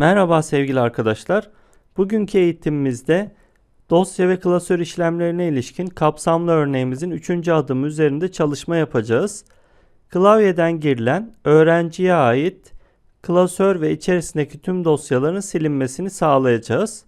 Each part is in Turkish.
Merhaba sevgili arkadaşlar. Bugünkü eğitimimizde dosya ve klasör işlemlerine ilişkin kapsamlı örneğimizin 3. adımı üzerinde çalışma yapacağız. Klavyeden girilen öğrenciye ait klasör ve içerisindeki tüm dosyaların silinmesini sağlayacağız.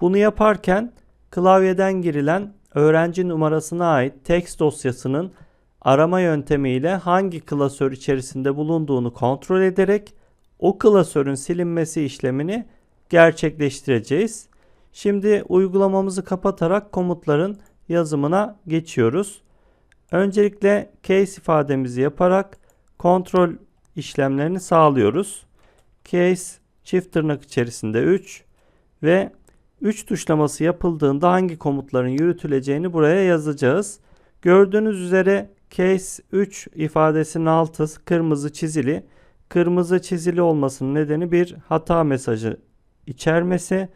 Bunu yaparken klavyeden girilen öğrenci numarasına ait text dosyasının arama yöntemiyle hangi klasör içerisinde bulunduğunu kontrol ederek o klasörün silinmesi işlemini gerçekleştireceğiz. Şimdi uygulamamızı kapatarak komutların yazımına geçiyoruz. Öncelikle case ifademizi yaparak kontrol işlemlerini sağlıyoruz. Case çift tırnak içerisinde 3 ve 3 tuşlaması yapıldığında hangi komutların yürütüleceğini buraya yazacağız. Gördüğünüz üzere case 3 ifadesinin altı kırmızı çizili. Kırmızı çizili olmasının nedeni bir hata mesajı içermesi.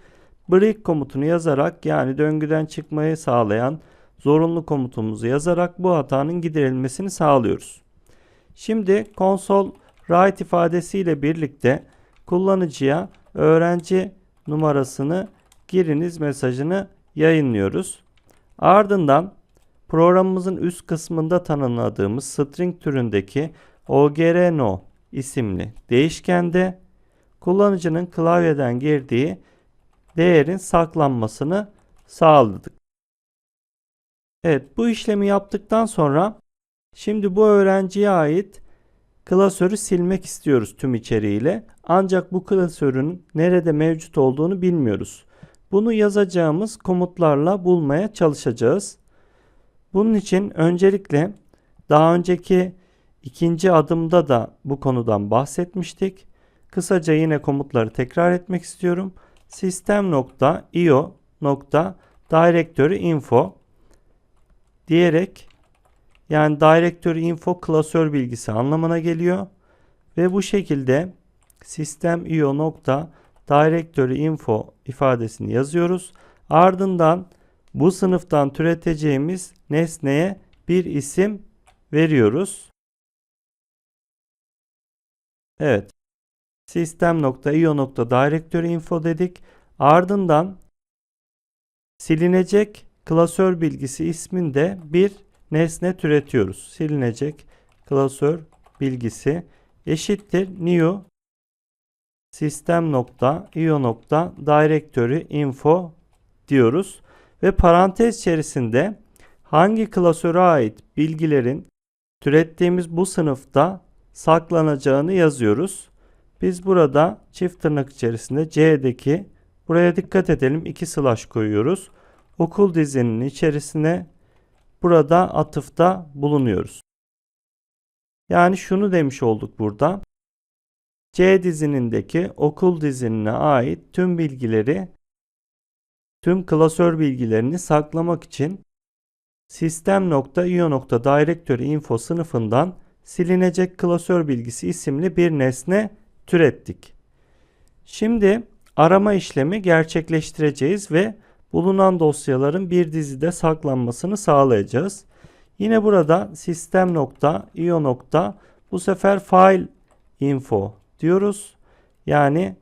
Break komutunu yazarak yani döngüden çıkmayı sağlayan zorunlu komutumuzu yazarak bu hatanın giderilmesini sağlıyoruz. Şimdi console write ifadesiyle birlikte kullanıcıya öğrenci numarasını giriniz mesajını yayınlıyoruz. Ardından programımızın üst kısmında tanımladığımız string türündeki ogrno isimli değişkende kullanıcının klavyeden girdiği değerin saklanmasını sağladık. Evet bu işlemi yaptıktan sonra şimdi bu öğrenciye ait klasörü silmek istiyoruz tüm içeriğiyle. Ancak bu klasörün nerede mevcut olduğunu bilmiyoruz. Bunu yazacağımız komutlarla bulmaya çalışacağız. Bunun için öncelikle daha önceki ikinci adımda da bu konudan bahsetmiştik. Kısaca yine komutları tekrar etmek istiyorum. İnfo diyerek yani directory info klasör bilgisi anlamına geliyor. Ve bu şekilde info ifadesini yazıyoruz. Ardından bu sınıftan türeteceğimiz nesneye bir isim veriyoruz. Evet. System.io.directory.info dedik. Ardından silinecek klasör bilgisi isminde bir nesne türetiyoruz. Silinecek klasör bilgisi eşittir new system.io.directory.info diyoruz ve parantez içerisinde hangi klasöre ait bilgilerin türettiğimiz bu sınıfta saklanacağını yazıyoruz. Biz burada çift tırnak içerisinde C'deki buraya dikkat edelim iki slash koyuyoruz. Okul dizinin içerisine burada atıfta bulunuyoruz. Yani şunu demiş olduk burada. C dizinindeki okul dizinine ait tüm bilgileri tüm klasör bilgilerini saklamak için system.io.directory info sınıfından silinecek klasör bilgisi isimli bir nesne türettik. Şimdi arama işlemi gerçekleştireceğiz ve bulunan dosyaların bir dizide saklanmasını sağlayacağız. Yine burada sistem.io. bu sefer file info diyoruz. Yani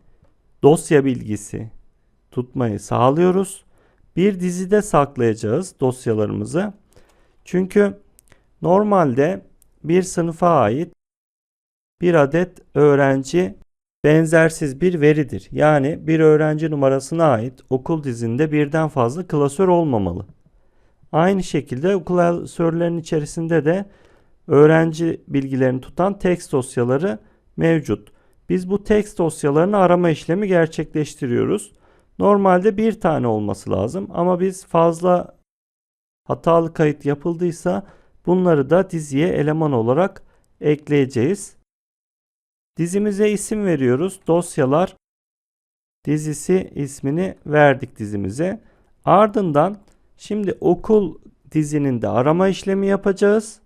dosya bilgisi tutmayı sağlıyoruz. Bir dizide saklayacağız dosyalarımızı. Çünkü normalde bir sınıfa ait bir adet öğrenci benzersiz bir veridir. Yani bir öğrenci numarasına ait okul dizinde birden fazla klasör olmamalı. Aynı şekilde klasörlerin içerisinde de öğrenci bilgilerini tutan text dosyaları mevcut. Biz bu text dosyalarını arama işlemi gerçekleştiriyoruz. Normalde bir tane olması lazım ama biz fazla hatalı kayıt yapıldıysa bunları da diziye eleman olarak ekleyeceğiz. Dizimize isim veriyoruz. Dosyalar dizisi ismini verdik dizimize. Ardından şimdi okul dizinin de arama işlemi yapacağız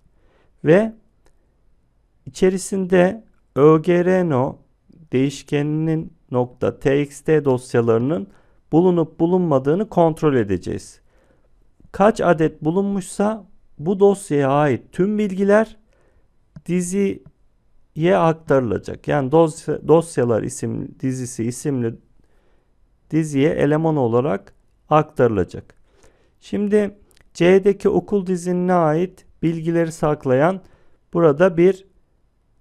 ve içerisinde ögrno değişkeninin nokta txt dosyalarının bulunup bulunmadığını kontrol edeceğiz. Kaç adet bulunmuşsa bu dosyaya ait tüm bilgiler diziye aktarılacak. Yani dosya, dosyalar isim dizisi isimli diziye eleman olarak aktarılacak. Şimdi C'deki okul dizinine ait bilgileri saklayan burada bir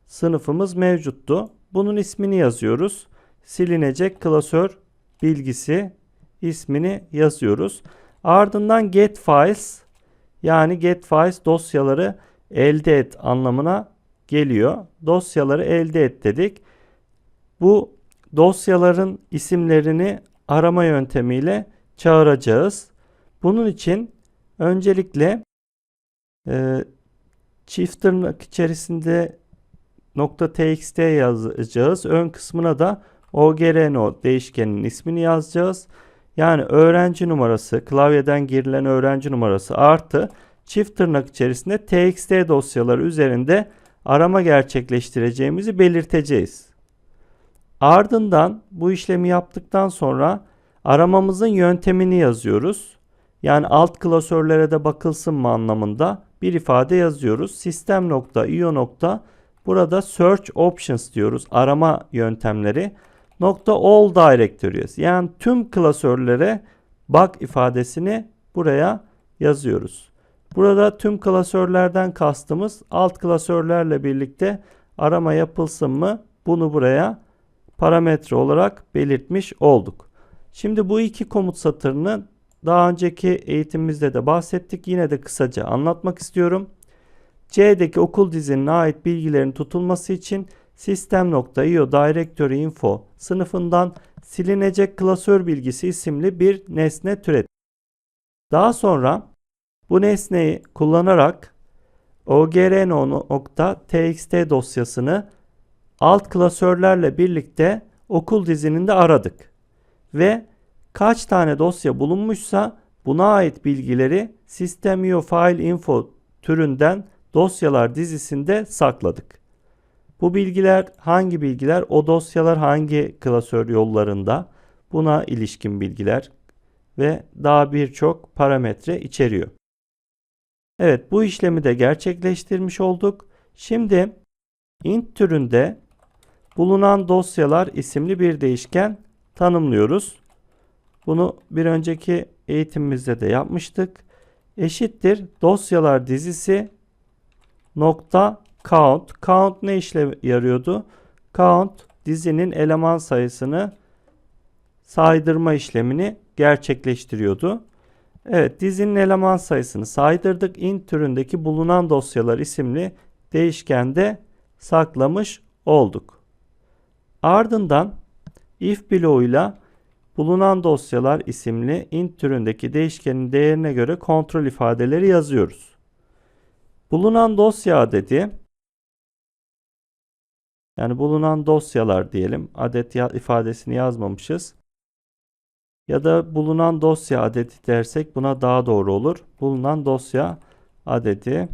sınıfımız mevcuttu. Bunun ismini yazıyoruz. Silinecek klasör bilgisi ismini yazıyoruz. Ardından get files yani get files dosyaları elde et anlamına geliyor. Dosyaları elde et dedik. Bu dosyaların isimlerini arama yöntemiyle çağıracağız. Bunun için öncelikle e, çift tırnak içerisinde .txt yazacağız. Ön kısmına da ogrno değişkenin ismini yazacağız. Yani öğrenci numarası, klavyeden girilen öğrenci numarası artı çift tırnak içerisinde txt dosyaları üzerinde arama gerçekleştireceğimizi belirteceğiz. Ardından bu işlemi yaptıktan sonra aramamızın yöntemini yazıyoruz. Yani alt klasörlere de bakılsın mı anlamında bir ifade yazıyoruz. Sistem.io. Burada search options diyoruz. Arama yöntemleri. Nokta all directories. Yani tüm klasörlere bak ifadesini buraya yazıyoruz. Burada tüm klasörlerden kastımız alt klasörlerle birlikte arama yapılsın mı? Bunu buraya parametre olarak belirtmiş olduk. Şimdi bu iki komut satırını daha önceki eğitimimizde de bahsettik. Yine de kısaca anlatmak istiyorum. C'deki okul dizinine ait bilgilerin tutulması için System.io Directory Info sınıfından silinecek klasör bilgisi isimli bir nesne türet. Daha sonra bu nesneyi kullanarak ogrno.txt dosyasını alt klasörlerle birlikte okul dizininde aradık. Ve kaç tane dosya bulunmuşsa buna ait bilgileri System.io File Info türünden dosyalar dizisinde sakladık. Bu bilgiler hangi bilgiler? O dosyalar hangi klasör yollarında? Buna ilişkin bilgiler ve daha birçok parametre içeriyor. Evet bu işlemi de gerçekleştirmiş olduk. Şimdi int türünde bulunan dosyalar isimli bir değişken tanımlıyoruz. Bunu bir önceki eğitimimizde de yapmıştık. Eşittir dosyalar dizisi nokta count. Count ne işle yarıyordu? Count dizinin eleman sayısını saydırma işlemini gerçekleştiriyordu. Evet dizinin eleman sayısını saydırdık. int türündeki bulunan dosyalar isimli değişkende saklamış olduk. Ardından if bloğuyla bulunan dosyalar isimli int türündeki değişkenin değerine göre kontrol ifadeleri yazıyoruz. Bulunan dosya adedi yani bulunan dosyalar diyelim adet ifadesini yazmamışız. Ya da bulunan dosya adeti dersek buna daha doğru olur. Bulunan dosya adeti.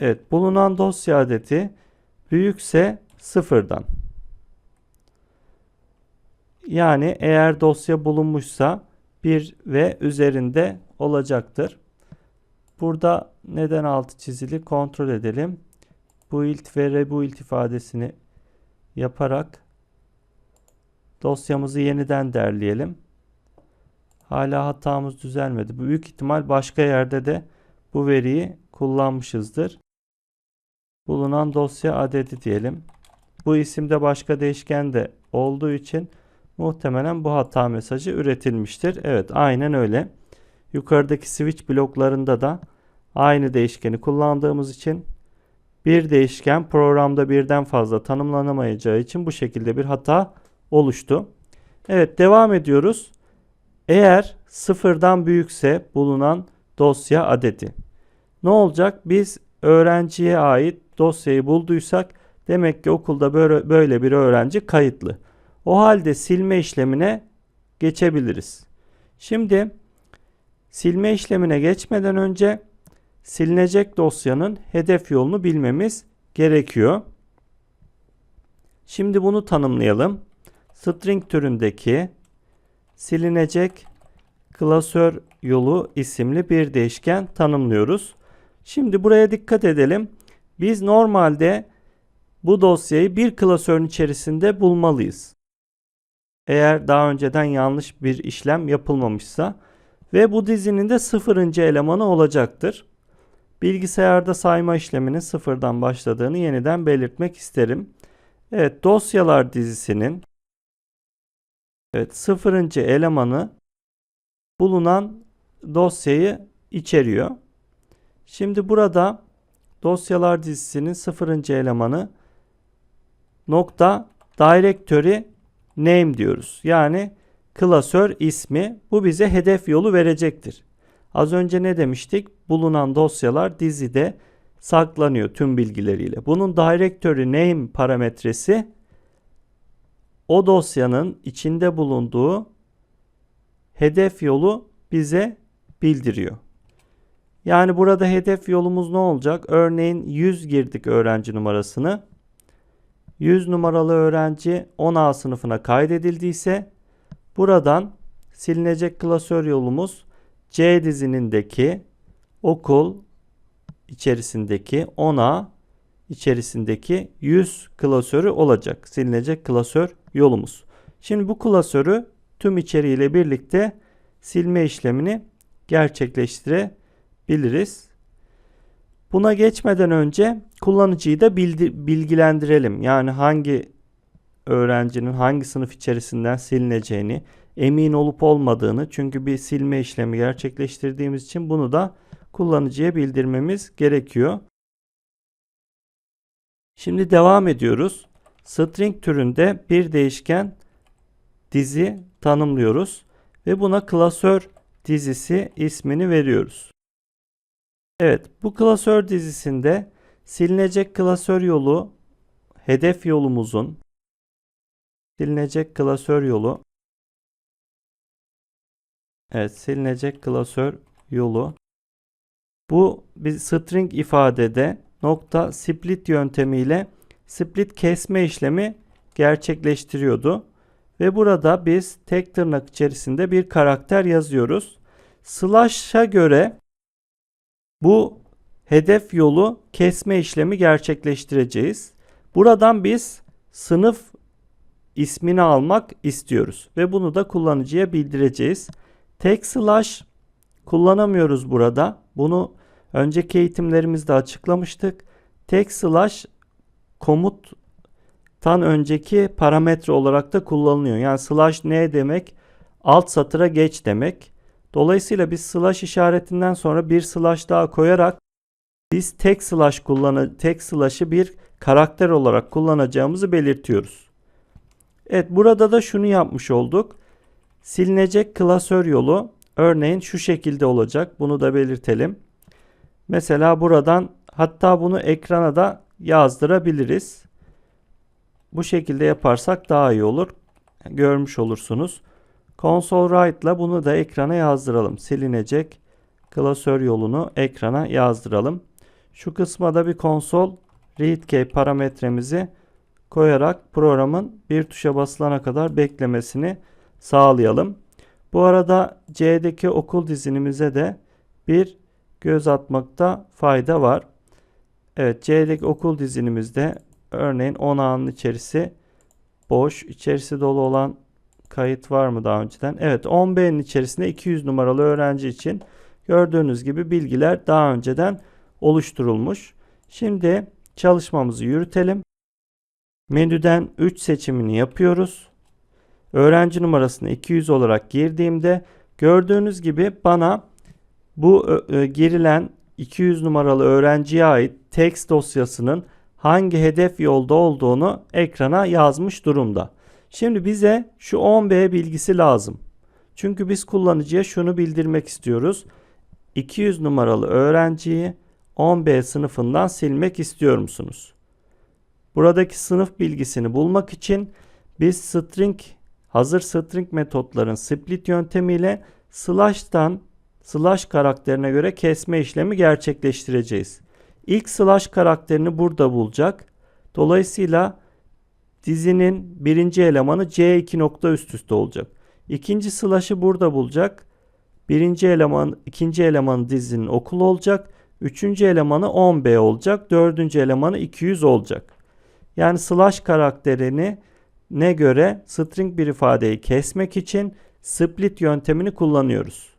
Evet bulunan dosya adeti büyükse sıfırdan. Yani eğer dosya bulunmuşsa bir ve üzerinde olacaktır. Burada neden altı çizili kontrol edelim. Build ve rebuild ifadesini yaparak dosyamızı yeniden derleyelim. Hala hatamız düzelmedi. Büyük ihtimal başka yerde de bu veriyi kullanmışızdır. Bulunan dosya adedi diyelim. Bu isimde başka değişken de olduğu için muhtemelen bu hata mesajı üretilmiştir. Evet aynen öyle. Yukarıdaki switch bloklarında da aynı değişkeni kullandığımız için bir değişken programda birden fazla tanımlanamayacağı için bu şekilde bir hata oluştu. Evet devam ediyoruz. Eğer sıfırdan büyükse bulunan dosya adedi. Ne olacak? Biz öğrenciye ait dosyayı bulduysak demek ki okulda böyle, bir öğrenci kayıtlı. O halde silme işlemine geçebiliriz. Şimdi silme işlemine geçmeden önce silinecek dosyanın hedef yolunu bilmemiz gerekiyor. Şimdi bunu tanımlayalım. String türündeki silinecek klasör yolu isimli bir değişken tanımlıyoruz. Şimdi buraya dikkat edelim. Biz normalde bu dosyayı bir klasörün içerisinde bulmalıyız. Eğer daha önceden yanlış bir işlem yapılmamışsa ve bu dizinin de sıfırıncı elemanı olacaktır. Bilgisayarda sayma işleminin sıfırdan başladığını yeniden belirtmek isterim. Evet dosyalar dizisinin evet sıfırıncı elemanı bulunan dosyayı içeriyor. Şimdi burada dosyalar dizisinin sıfırıncı elemanı nokta directory name diyoruz. Yani klasör ismi bu bize hedef yolu verecektir. Az önce ne demiştik? Bulunan dosyalar dizide saklanıyor tüm bilgileriyle. Bunun directory name parametresi o dosyanın içinde bulunduğu hedef yolu bize bildiriyor. Yani burada hedef yolumuz ne olacak? Örneğin 100 girdik öğrenci numarasını. 100 numaralı öğrenci 10A sınıfına kaydedildiyse buradan silinecek klasör yolumuz C dizinindeki okul içerisindeki 10A içerisindeki 100 klasörü olacak. Silinecek klasör yolumuz. Şimdi bu klasörü tüm içeriğiyle birlikte silme işlemini gerçekleştirebiliriz. Buna geçmeden önce kullanıcıyı da bilgilendirelim. Yani hangi öğrencinin hangi sınıf içerisinden silineceğini, emin olup olmadığını çünkü bir silme işlemi gerçekleştirdiğimiz için bunu da kullanıcıya bildirmemiz gerekiyor. Şimdi devam ediyoruz. String türünde bir değişken dizi tanımlıyoruz ve buna klasör dizisi ismini veriyoruz. Evet, bu klasör dizisinde silinecek klasör yolu hedef yolumuzun silinecek klasör yolu Evet, silinecek klasör yolu bu bir string ifadede nokta split yöntemiyle split kesme işlemi gerçekleştiriyordu. Ve burada biz tek tırnak içerisinde bir karakter yazıyoruz. Slash'a göre bu hedef yolu kesme işlemi gerçekleştireceğiz. Buradan biz sınıf ismini almak istiyoruz ve bunu da kullanıcıya bildireceğiz. Tek slash kullanamıyoruz burada. Bunu önceki eğitimlerimizde açıklamıştık. Tek slash komuttan önceki parametre olarak da kullanılıyor. Yani slash ne demek? Alt satıra geç demek. Dolayısıyla biz slash işaretinden sonra bir slash daha koyarak biz tek slash kullanı tek slash'ı bir karakter olarak kullanacağımızı belirtiyoruz. Evet burada da şunu yapmış olduk. Silinecek klasör yolu örneğin şu şekilde olacak. Bunu da belirtelim. Mesela buradan hatta bunu ekrana da yazdırabiliriz. Bu şekilde yaparsak daha iyi olur. Görmüş olursunuz. Console Write ile bunu da ekrana yazdıralım. Silinecek klasör yolunu ekrana yazdıralım. Şu kısma da bir console readkey parametremizi koyarak programın bir tuşa basılana kadar beklemesini sağlayalım. Bu arada C'deki okul dizinimize de bir göz atmakta fayda var. Evet C'deki okul dizinimizde örneğin 10 anın içerisi boş, içerisi dolu olan kayıt var mı daha önceden? Evet 10B'nin içerisinde 200 numaralı öğrenci için gördüğünüz gibi bilgiler daha önceden oluşturulmuş. Şimdi çalışmamızı yürütelim. Menüden 3 seçimini yapıyoruz. Öğrenci numarasını 200 olarak girdiğimde gördüğünüz gibi bana bu e, girilen 200 numaralı öğrenciye ait text dosyasının hangi hedef yolda olduğunu ekrana yazmış durumda. Şimdi bize şu 10B bilgisi lazım. Çünkü biz kullanıcıya şunu bildirmek istiyoruz. 200 numaralı öğrenciyi 10B sınıfından silmek istiyor musunuz? Buradaki sınıf bilgisini bulmak için biz string hazır string metotların split yöntemiyle slash'tan slash karakterine göre kesme işlemi gerçekleştireceğiz. İlk slash karakterini burada bulacak. Dolayısıyla dizinin birinci elemanı C2 nokta üst üste olacak. İkinci slash'ı burada bulacak. Birinci eleman, ikinci elemanı dizinin okul olacak. Üçüncü elemanı 10B olacak. Dördüncü elemanı 200 olacak. Yani slash karakterini ne göre string bir ifadeyi kesmek için split yöntemini kullanıyoruz.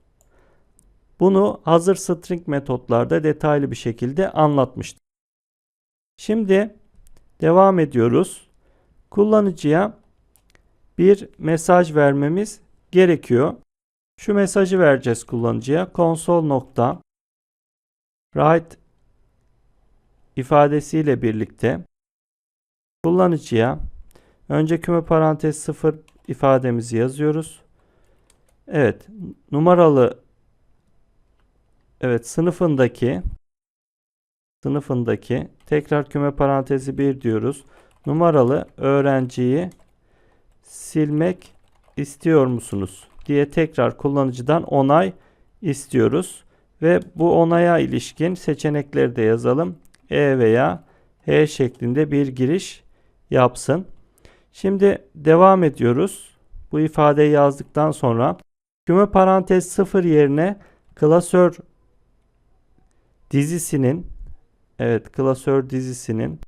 Bunu hazır string metotlarda detaylı bir şekilde anlatmıştım. Şimdi devam ediyoruz. Kullanıcıya bir mesaj vermemiz gerekiyor. Şu mesajı vereceğiz kullanıcıya. console nokta write ifadesiyle birlikte kullanıcıya önce küme parantez 0 ifademizi yazıyoruz. Evet, numaralı evet sınıfındaki sınıfındaki tekrar küme parantezi 1 diyoruz. Numaralı öğrenciyi silmek istiyor musunuz diye tekrar kullanıcıdan onay istiyoruz ve bu onaya ilişkin seçenekleri de yazalım. E veya H şeklinde bir giriş yapsın. Şimdi devam ediyoruz. Bu ifadeyi yazdıktan sonra küme parantez 0 yerine klasör dizisinin evet klasör dizisinin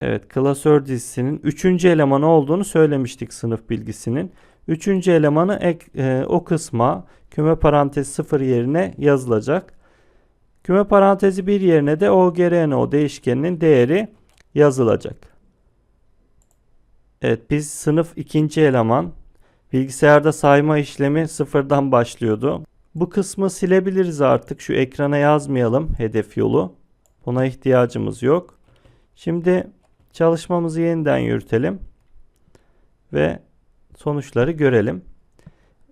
Evet, klasör dizisinin üçüncü elemanı olduğunu söylemiştik sınıf bilgisinin. Üçüncü elemanı ek, e, o kısma küme parantez 0 yerine yazılacak. Küme parantezi 1 yerine de OGRNO değişkeninin değeri yazılacak. Evet biz sınıf ikinci eleman bilgisayarda sayma işlemi sıfırdan başlıyordu. Bu kısmı silebiliriz artık şu ekrana yazmayalım hedef yolu. Buna ihtiyacımız yok. Şimdi çalışmamızı yeniden yürütelim ve sonuçları görelim.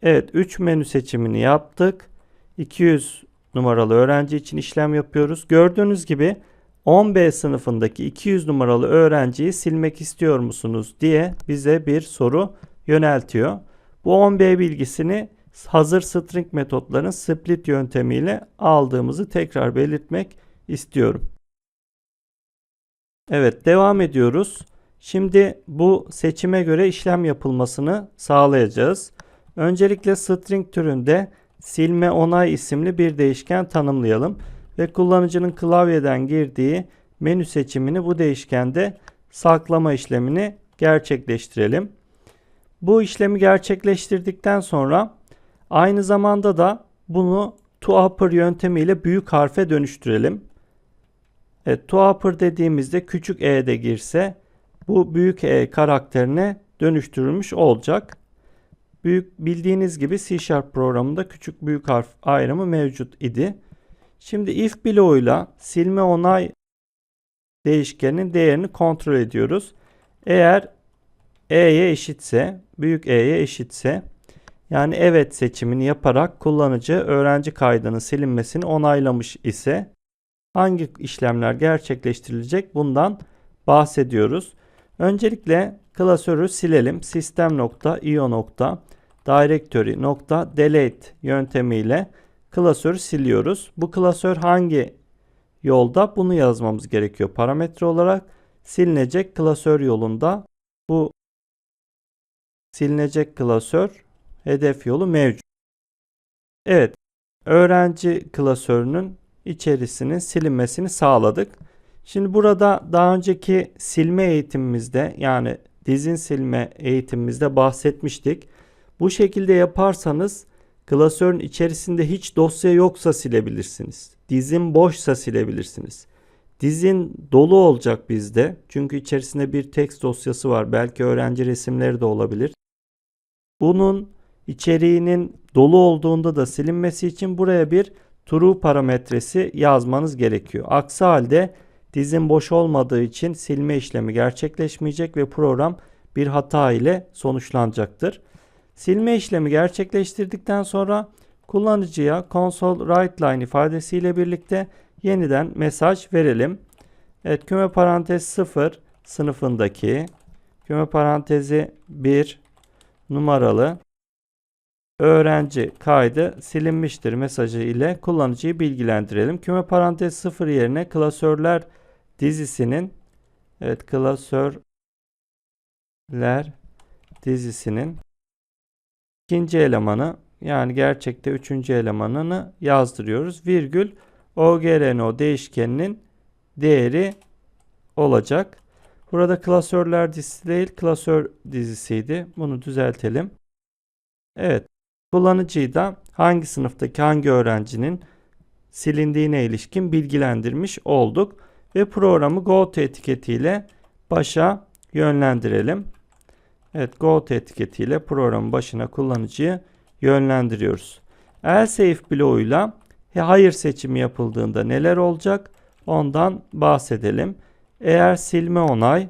Evet 3 menü seçimini yaptık. 200 numaralı öğrenci için işlem yapıyoruz. Gördüğünüz gibi 10B sınıfındaki 200 numaralı öğrenciyi silmek istiyor musunuz diye bize bir soru yöneltiyor. Bu 10B bilgisini hazır string metotların split yöntemiyle aldığımızı tekrar belirtmek istiyorum. Evet devam ediyoruz. Şimdi bu seçime göre işlem yapılmasını sağlayacağız. Öncelikle string türünde silme onay isimli bir değişken tanımlayalım ve kullanıcının klavyeden girdiği menü seçimini bu değişkende saklama işlemini gerçekleştirelim. Bu işlemi gerçekleştirdikten sonra aynı zamanda da bunu to upper yöntemiyle büyük harfe dönüştürelim. Evet, to dediğimizde küçük e de girse bu büyük e karakterine dönüştürülmüş olacak. Büyük bildiğiniz gibi C Sharp programında küçük büyük harf ayrımı mevcut idi. Şimdi if bloğuyla silme onay değişkenin değerini kontrol ediyoruz. Eğer e'ye eşitse, büyük e'ye eşitse yani evet seçimini yaparak kullanıcı öğrenci kaydının silinmesini onaylamış ise hangi işlemler gerçekleştirilecek bundan bahsediyoruz. Öncelikle klasörü silelim. System.io.directory.delete yöntemiyle klasörü siliyoruz. Bu klasör hangi yolda bunu yazmamız gerekiyor parametre olarak. Silinecek klasör yolunda bu silinecek klasör hedef yolu mevcut. Evet, öğrenci klasörünün içerisinin silinmesini sağladık. Şimdi burada daha önceki silme eğitimimizde yani dizin silme eğitimimizde bahsetmiştik. Bu şekilde yaparsanız klasörün içerisinde hiç dosya yoksa silebilirsiniz. Dizin boşsa silebilirsiniz. Dizin dolu olacak bizde. Çünkü içerisinde bir text dosyası var. Belki öğrenci resimleri de olabilir. Bunun içeriğinin dolu olduğunda da silinmesi için buraya bir true parametresi yazmanız gerekiyor. Aksi halde dizin boş olmadığı için silme işlemi gerçekleşmeyecek ve program bir hata ile sonuçlanacaktır. Silme işlemi gerçekleştirdikten sonra kullanıcıya console write line ifadesiyle birlikte yeniden mesaj verelim. Evet küme parantez 0 sınıfındaki küme parantezi 1 numaralı öğrenci kaydı silinmiştir mesajı ile kullanıcıyı bilgilendirelim. Küme parantez 0 yerine klasörler dizisinin evet klasörler dizisinin ikinci elemanı yani gerçekte üçüncü elemanını yazdırıyoruz. Virgül ogrno değişkeninin değeri olacak. Burada klasörler dizisi değil, klasör dizisiydi. Bunu düzeltelim. Evet. Kullanıcıyı da hangi sınıftaki hangi öğrencinin silindiğine ilişkin bilgilendirmiş olduk. Ve programı GoTo etiketiyle başa yönlendirelim. Evet GoTo etiketiyle programın başına kullanıcıyı yönlendiriyoruz. Else bloğuyla hayır seçimi yapıldığında neler olacak ondan bahsedelim. Eğer silme onay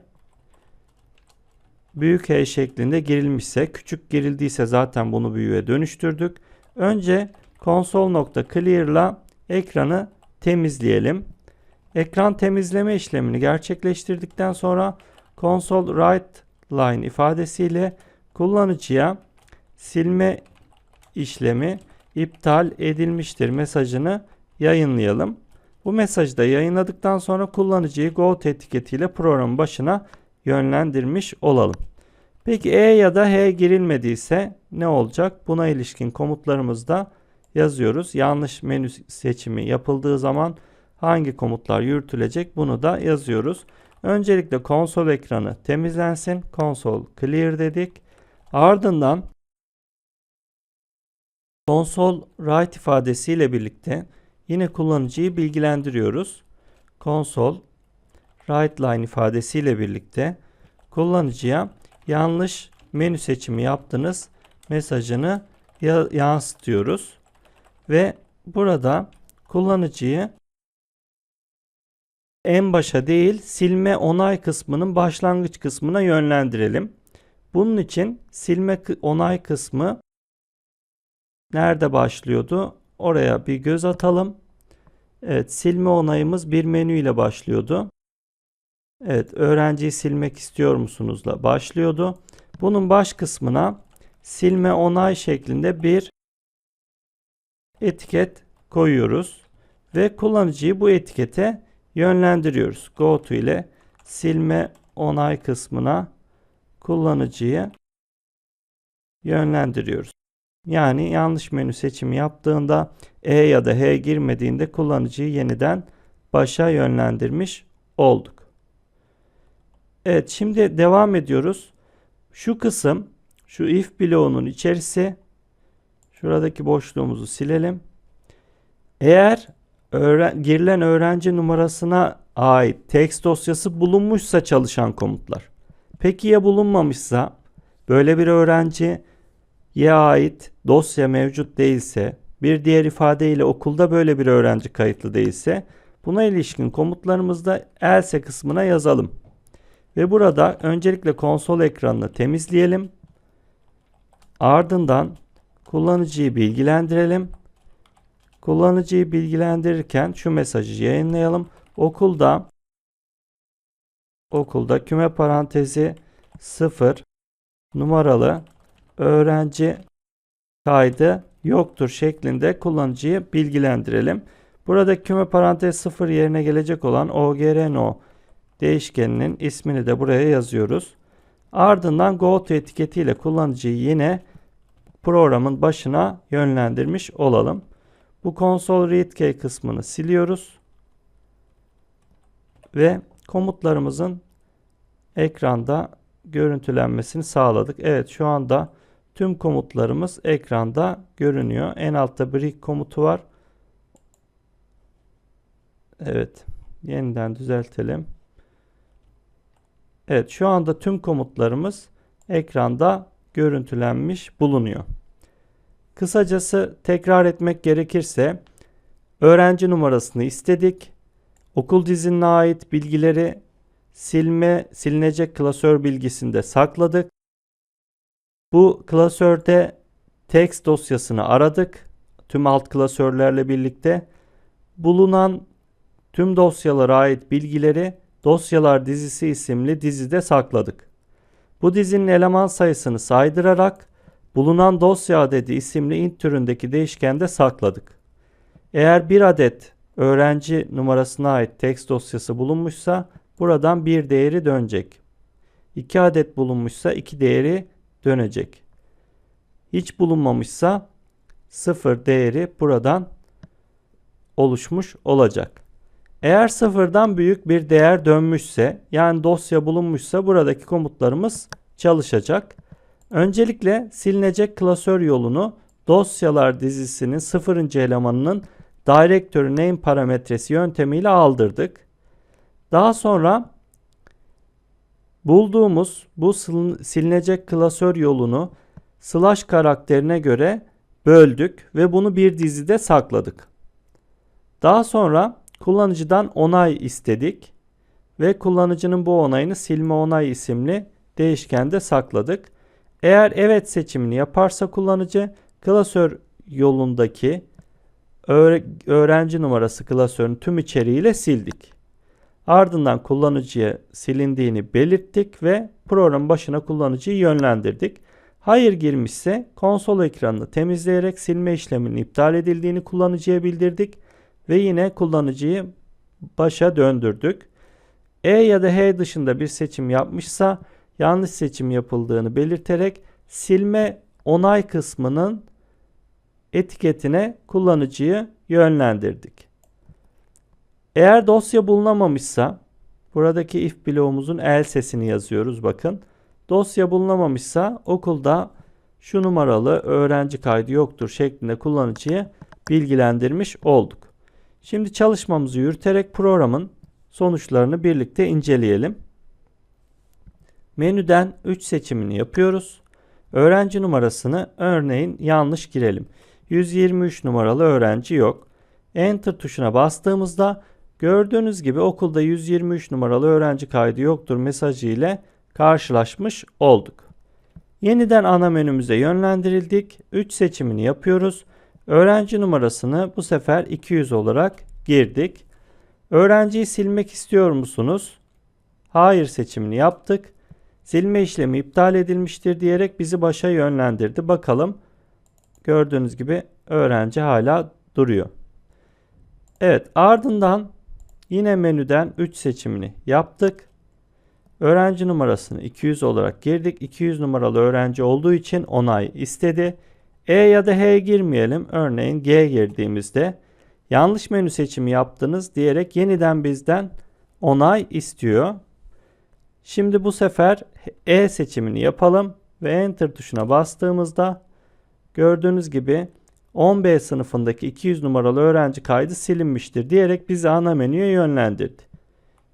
büyük H şeklinde girilmişse, küçük girildiyse zaten bunu büyüğe dönüştürdük. Önce console.clear'la ekranı temizleyelim. Ekran temizleme işlemini gerçekleştirdikten sonra console write line ifadesiyle kullanıcıya silme işlemi iptal edilmiştir mesajını yayınlayalım. Bu mesajı da yayınladıktan sonra kullanıcıyı Go etiketiyle programın başına yönlendirmiş olalım. Peki E ya da H girilmediyse ne olacak? Buna ilişkin komutlarımızda yazıyoruz. Yanlış menü seçimi yapıldığı zaman hangi komutlar yürütülecek bunu da yazıyoruz. Öncelikle konsol ekranı temizlensin. Konsol clear dedik. Ardından konsol write ifadesiyle birlikte yine kullanıcıyı bilgilendiriyoruz. Konsol write line ifadesiyle birlikte kullanıcıya yanlış menü seçimi yaptınız mesajını yansıtıyoruz. Ve burada kullanıcıyı en başa değil silme onay kısmının başlangıç kısmına yönlendirelim. Bunun için silme onay kısmı nerede başlıyordu? Oraya bir göz atalım. Evet silme onayımız bir menü ile başlıyordu. Evet öğrenciyi silmek istiyor musunuzla başlıyordu. Bunun baş kısmına silme onay şeklinde bir etiket koyuyoruz ve kullanıcıyı bu etikete yönlendiriyoruz. GoTo ile silme onay kısmına kullanıcıyı yönlendiriyoruz. Yani yanlış menü seçimi yaptığında E ya da H girmediğinde kullanıcıyı yeniden başa yönlendirmiş olduk. Evet şimdi devam ediyoruz. Şu kısım şu if bloğunun içerisi şuradaki boşluğumuzu silelim. Eğer öğren girilen öğrenci numarasına ait text dosyası bulunmuşsa çalışan komutlar. Peki ya bulunmamışsa böyle bir öğrenciye ait dosya mevcut değilse bir diğer ifadeyle okulda böyle bir öğrenci kayıtlı değilse buna ilişkin komutlarımızda else kısmına yazalım. Ve burada öncelikle konsol ekranını temizleyelim. Ardından kullanıcıyı bilgilendirelim. Kullanıcıyı bilgilendirirken şu mesajı yayınlayalım. Okulda okulda küme parantezi 0 numaralı öğrenci kaydı yoktur şeklinde kullanıcıyı bilgilendirelim. Burada küme parantez 0 yerine gelecek olan OGRNO değişkeninin ismini de buraya yazıyoruz. Ardından GoTo etiketiyle kullanıcıyı yine programın başına yönlendirmiş olalım. Bu console read key kısmını siliyoruz. Ve komutlarımızın ekranda görüntülenmesini sağladık. Evet şu anda tüm komutlarımız ekranda görünüyor. En altta break komutu var. Evet. Yeniden düzeltelim. Evet şu anda tüm komutlarımız ekranda görüntülenmiş bulunuyor. Kısacası tekrar etmek gerekirse öğrenci numarasını istedik. Okul dizinine ait bilgileri silme silinecek klasör bilgisinde sakladık. Bu klasörde text dosyasını aradık. Tüm alt klasörlerle birlikte bulunan tüm dosyalara ait bilgileri Dosyalar dizisi isimli dizide sakladık. Bu dizinin eleman sayısını saydırarak bulunan dosya adedi isimli int türündeki değişkende sakladık. Eğer bir adet öğrenci numarasına ait text dosyası bulunmuşsa buradan bir değeri dönecek. 2 adet bulunmuşsa 2 değeri dönecek. Hiç bulunmamışsa 0 değeri buradan oluşmuş olacak. Eğer sıfırdan büyük bir değer dönmüşse yani dosya bulunmuşsa buradaki komutlarımız çalışacak. Öncelikle silinecek klasör yolunu dosyalar dizisinin sıfırıncı elemanının directory name parametresi yöntemiyle aldırdık. Daha sonra bulduğumuz bu sil- silinecek klasör yolunu slash karakterine göre böldük ve bunu bir dizide sakladık. Daha sonra kullanıcıdan onay istedik ve kullanıcının bu onayını silme onay isimli değişkende sakladık. Eğer evet seçimini yaparsa kullanıcı klasör yolundaki öğre- öğrenci numarası klasörün tüm içeriğiyle sildik. Ardından kullanıcıya silindiğini belirttik ve program başına kullanıcıyı yönlendirdik. Hayır girmişse konsol ekranını temizleyerek silme işleminin iptal edildiğini kullanıcıya bildirdik ve yine kullanıcıyı başa döndürdük. E ya da H dışında bir seçim yapmışsa yanlış seçim yapıldığını belirterek silme onay kısmının etiketine kullanıcıyı yönlendirdik. Eğer dosya bulunamamışsa buradaki if bloğumuzun el sesini yazıyoruz bakın. Dosya bulunamamışsa okulda şu numaralı öğrenci kaydı yoktur şeklinde kullanıcıyı bilgilendirmiş olduk. Şimdi çalışmamızı yürüterek programın sonuçlarını birlikte inceleyelim. Menüden 3 seçimini yapıyoruz. Öğrenci numarasını örneğin yanlış girelim. 123 numaralı öğrenci yok. Enter tuşuna bastığımızda gördüğünüz gibi okulda 123 numaralı öğrenci kaydı yoktur mesajı ile karşılaşmış olduk. Yeniden ana menümüze yönlendirildik. 3 seçimini yapıyoruz. Öğrenci numarasını bu sefer 200 olarak girdik. Öğrenciyi silmek istiyor musunuz? Hayır seçimini yaptık. Silme işlemi iptal edilmiştir diyerek bizi başa yönlendirdi. Bakalım. Gördüğünüz gibi öğrenci hala duruyor. Evet ardından yine menüden 3 seçimini yaptık. Öğrenci numarasını 200 olarak girdik. 200 numaralı öğrenci olduğu için onay istedi. E ya da H girmeyelim. Örneğin G girdiğimizde yanlış menü seçimi yaptınız diyerek yeniden bizden onay istiyor. Şimdi bu sefer E seçimini yapalım ve Enter tuşuna bastığımızda gördüğünüz gibi 10B sınıfındaki 200 numaralı öğrenci kaydı silinmiştir diyerek bizi ana menüye yönlendirdi.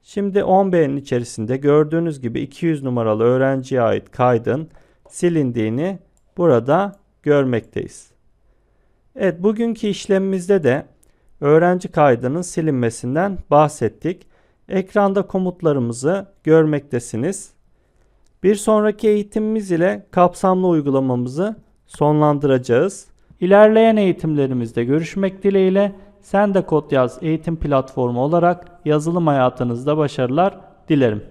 Şimdi 10B'nin içerisinde gördüğünüz gibi 200 numaralı öğrenciye ait kaydın silindiğini burada görmekteyiz. Evet bugünkü işlemimizde de öğrenci kaydının silinmesinden bahsettik. Ekranda komutlarımızı görmektesiniz. Bir sonraki eğitimimiz ile kapsamlı uygulamamızı sonlandıracağız. İlerleyen eğitimlerimizde görüşmek dileğiyle Sen de Kod Yaz eğitim platformu olarak yazılım hayatınızda başarılar dilerim.